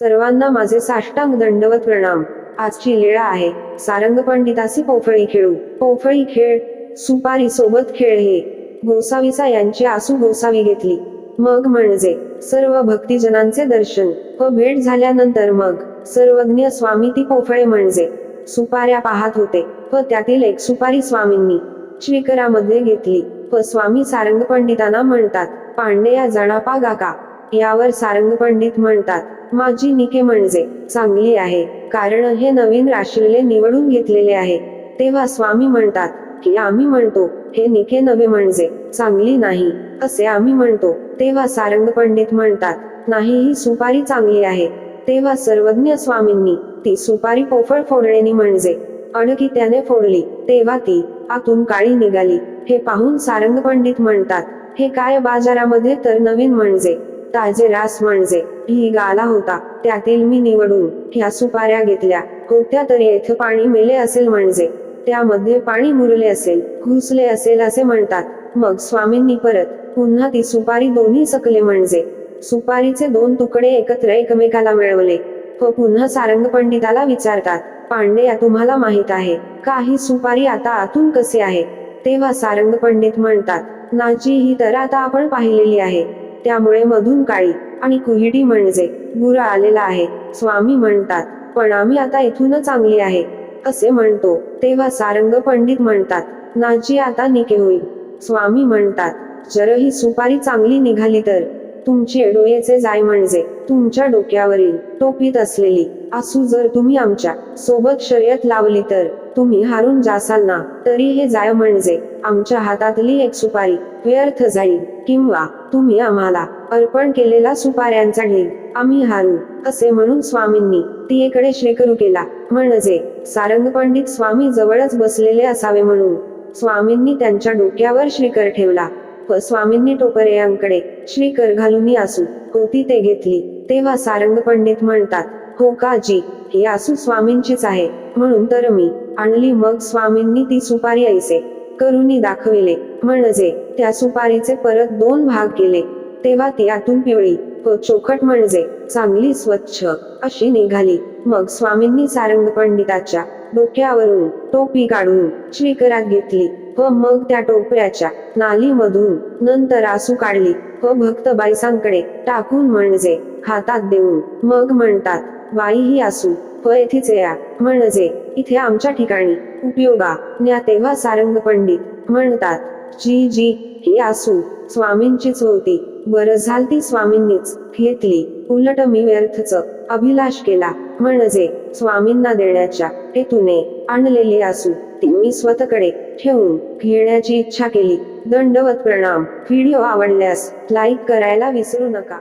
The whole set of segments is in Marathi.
सर्वांना माझे साष्टांग दंडवत प्रणाम. आजची लीळा आहे. सारंग पंडितासी पोफळी खेळू. पोफळी खेळ सुपारी सोबत खेळ हे. गोसावीचा यांची आसू गोसावी घेतली. मग म्हणजे सर्व भक्तिजनांचे दर्शन व भेट झाल्यानंतर मग सर्वज्ञ स्वामी ती पोफळे म्हणजे सुपाऱ्या पाहत होते व त्यातील एक सुपारी स्वामींनी श्रीकरामध्ये घेतली व स्वामी सारंग पंडितांना म्हणतात पांडेया जणापा गाका. यावर सारंग पंडित म्हणतात माझी निके म्हणजे चांगली आहे कारण हे नवीन राशीले निवडून घेतलेले आहे. तेव्हा स्वामी म्हणतात की आम्ही म्हणतो हे निके नवे म्हणजे चांगली नाही असे आम्ही म्हणतो. तेव्हा सारंग पंडित म्हणतात नाही ही सुपारी चांगली आहे. तेव्हा सर्वज्ञ स्वामींनी ती सुपारी पोफळ फोडण्यानी म्हणजे अडकी त्याने फोडली तेव्हा ती आतून काळी निघाली. हे पाहून सारंग पंडित म्हणतात हे काय बाजारामध्ये तर नवीन म्हणजे ताजे रास म्हणजे ही गाला होता. त्यातील मी निवडून ह्या सुपाऱ्या घेतल्या. होत्या तरी येथे पाणी मेले असेल म्हणजे त्यामध्ये पाणी मुरले असेल घुसले असेल असे म्हणतात. मग स्वामींनी परत पुन्हा ती सुपारी दोन्ही सकले म्हणजे सुपारीचे दोन तुकडे एकत्र एकमेकाला मिळवले. व पुन्हा सारंग पंडिताला विचारतात पांडे तुम्हाला माहीत आहे का ही सुपारी आता आतून कसे आहे? तेव्हा सारंग पंडित म्हणतात नाची ही तर आता आपण पाहिलेली आहे. त्यामुळे मधून काळी आणि कुहिडी म्हणजे गुरा आलेला आहे. स्वामी म्हणतात पण आम्ही आता इथून चांगली आहे असे म्हणतो. तेव्हा सारंग पंडित म्हणतात नाची आता निके होईल. स्वामी म्हणतात जर ही सुपारी चांगली निघाली तर तुमचे डोळेचे जाय म्हणजे तुमच्या डोक्यावरील टोपीत असलेली आसू जर तुम्ही आमच्यासोबत शर्यत लावली तर तुम्ही हारून जासाल ना? तरी हे जाय म्हणजे आमच्या हातातली एक सुपारी व्यर्थ जाईल किंवा तुम्ही आम्हाला अर्पण केलेला सुपाऱ्यांचा ढीग आम्ही हारू असे म्हणून स्वामींनी ती श्रीकरू केला. म्हणजे सारंग पंडित स्वामी जवळच बसलेले असावे म्हणून स्वामींनी त्यांच्या डोक्यावर श्रीकर ठेवला. व स्वामींनी टोपरेयांकडे श्रीकर घालून असू होती ते घेतली. तेव्हा सारंग पंडित म्हणतात हो काजी हे आसू स्वामींचीच आहे. म्हणून तर मी आणली मग स्वामींनी ती सुपारी ऐसे करुनी दाखविले. म्हणजे त्या सुपारीचे परत दोन भाग केले. तेव्हा ती आतून पिवळी व चोखट म्हणजे चांगली स्वच्छ अशी निघाली. मग स्वामींनी सारंग पंडिताच्या डोक्यावरून टोपी काढून श्रीकरात घेतली. व मग त्या टोपऱ्याच्या नालीमधून नंतर आसू काढली. व भक्त बाईसांकडे टाकून म्हणजे हातात देऊन मग म्हणतात बाई ही आसू व येथेच या. म्हणजे इथे आमच्या ठिकाणी उपयोगा. न्या तेव्हा सारंग पंडित म्हणतात जी जी ही आसू स्वामींचीच होती. बरं झाल ती स्वामींनीच घेतली. उलट मी व्यर्थच अभिलाष केला. म्हणजे स्वामींना देण्याच्या हेतूने आणलेली असू ती मी स्वतःकडे ठेवून घेण्याची इच्छा केली. दंडवत प्रणाम. व्हिडिओ आवडल्यास लाईक करायला विसरू नका.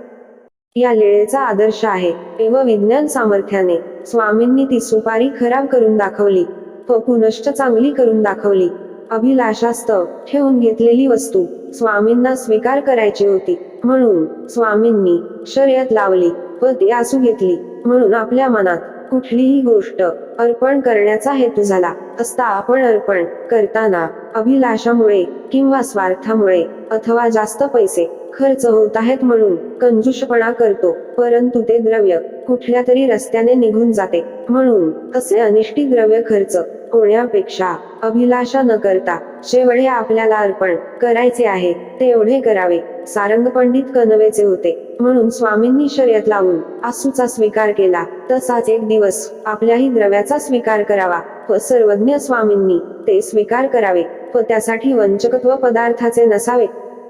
या लेळेचा आदर्श आहे. एव विज्ञान सामर्थ्याने स्वामींनी ती सुपारी खराब करून दाखवली. व पुनश्च चांगली करून दाखवली. अभिलाषास्तव ठेवून घेतलेली वस्तू स्वामींना स्वीकार करायची होती. म्हणून स्वामींनी शर्यत लावली व ती आसू घेतली. म्हणून आपल्या मनात कुठलीही गोष्ट अर्पण करण्याचा हेतू झाला असता आपण अर्पण करताना अभिलाषामुळे किंवा स्वार्थामुळे अथवा जास्त पैसे खर्च होत आहेत म्हणून कंजूषपणा करतो परंतु ते द्रव्य कुठल्या तरी रस्त्याने निघून जाते म्हणून असे अनिष्टी द्रव्य खर्च होण्यापेक्षा अभिलाषा न करता शेवळे आपल्याला अर्पण करायचे आहे ते एवढे करावे. सारंग पंडित कनवेचे होते. म्हणून स्वामींनी शर्यत लावून आसूचा स्वीकार केला. तसाच एक दिवस आपल्याही द्रव्याचा स्वीकार करावा व सर्वज्ञ स्वामींनी ते स्वीकार करावे व त्यासाठी वंचकत्व पदार्थाचे नसावे.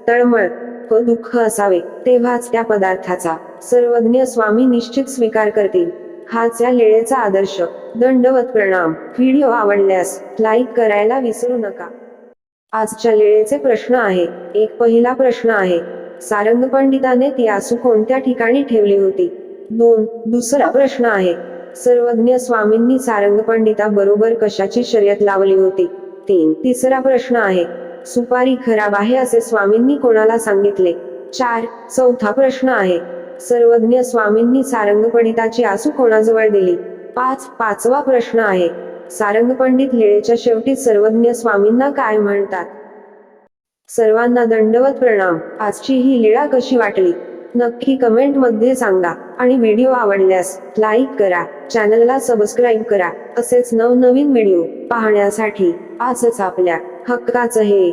तळमळ व दुःख असावे तेव्हाच त्या पदार्थाचा सर्वज्ञ स्वामी निश्चित स्वीकार करतील. हाच या लेळेचा आदर्श दंडवत प्रणाम व्हिडिओ आवडल्यास लाईक करायला विसरू नका. आजच्या लेळेचे प्रश्न आहे एक पहिला प्रश्न आहे सारंग पंडिताने ती आसू कोणत्या ठिकाणी ठेवली होती? दोन दुसरा प्रश्न आहे सर्वज्ञ स्वामींनी सारंग पंडिता बरोबर कशाची शर्यत लावली होती? तीन तिसरा प्रश्न आहे सुपारी खराब आहे असे स्वामींनी कोणाला सांगितले? चार चौथा प्रश्न आहे सर्वज्ञ स्वामींनी सारंग पंडिताची आसू कोणाजवळ दिली? पाच पाचवा प्रश्न आहे. सारंग पंडित लेळेच्या शेवटी सर्वज्ञ स्वामींना काय म्हणतात? सर्वांना दंडवत प्रणाम. आजची ही लीळा कशी वाटली? नक्की कमेंटमध्ये सांगा. आणि व्हिडिओ आवडल्यास लाईक करा. चॅनलला सबस्क्राईब करा. असेच नवनवीन व्हिडिओ पाहण्यासाठी आजच आपल्या हक्काचं हे